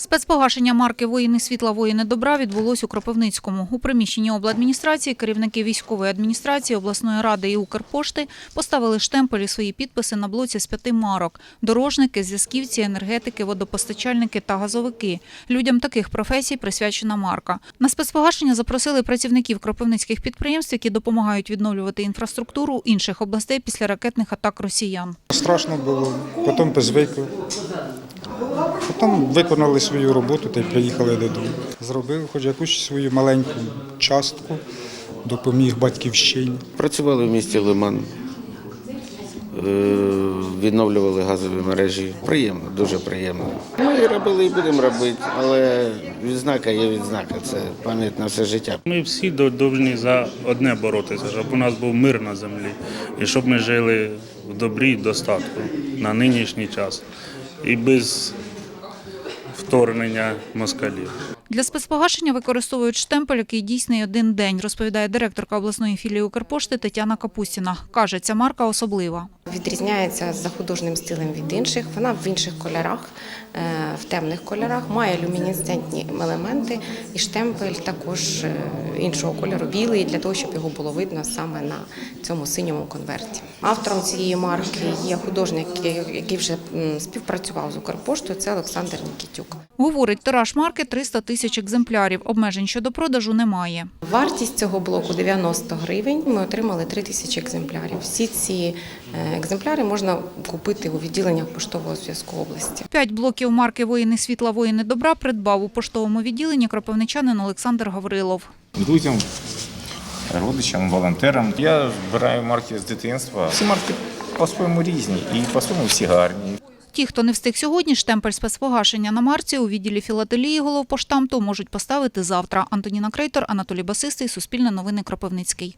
Спецпогашення марки Воїни світла, воїни добра відбулось у Кропивницькому. У приміщенні обладміністрації керівники військової адміністрації, обласної ради і Укрпошти поставили штемпелі свої підписи на блоці з п'яти марок: дорожники, зв'язківці, енергетики, водопостачальники та газовики. Людям таких професій присвячена марка. На спецпогашення запросили працівників кропивницьких підприємств, які допомагають відновлювати інфраструктуру інших областей після ракетних атак росіян. Страшно було, потім позвикли. Потім виконали свою роботу та й приїхали додому. Зробив хоч якусь свою маленьку частку, допоміг батьківщині. Працювали в місті Лиман, е, відновлювали газові мережі. Приємно, дуже приємно. Ми робили і будемо робити, але відзнака є відзнака. Це пам'ять на все життя. Ми всі повинні за одне боротися, щоб у нас був мир на землі і щоб ми жили в добрі і достатку на нинішній час і без вторгнення москалів. Для спецпогашення використовують штемпель, який дійсний один день, розповідає директорка обласної філії Укрпошти Тетяна Капустіна. Каже, ця марка особлива. Відрізняється за художнім стилем від інших. Вона в інших кольорах, е, в темних кольорах, має люмінесцентні елементи і штемпель також е, іншого кольору, білий, для того, щоб його було видно саме на цьому синьому конверті. Автором цієї марки є художник, який- який вже співпрацював з Укрпоштою. Це Олександр Нікітюк. Говорить, тираж марки 300 тисяч екземплярів. Обмежень щодо продажу немає. Вартість цього блоку 90 гривень. Ми отримали 3 тисячі екземплярів. Всі ці е, екземпляри можна купити у відділеннях поштового зв'язку області. П'ять блоків марки Воїни світла, воїни добра придбав у поштовому відділенні кропивничанин Олександр Гаврилов. друзям, родичам, волонтерам. Я збираю марки з дитинства. Всі марки по-своєму різні і по-своєму всі гарні. Ті, хто не встиг сьогодні, штемпель спецпогашення на марці у відділі філателії головпоштамту можуть поставити завтра. Антоніна Крейтор, Анатолій Басистий, Суспільне новини Кропивницький.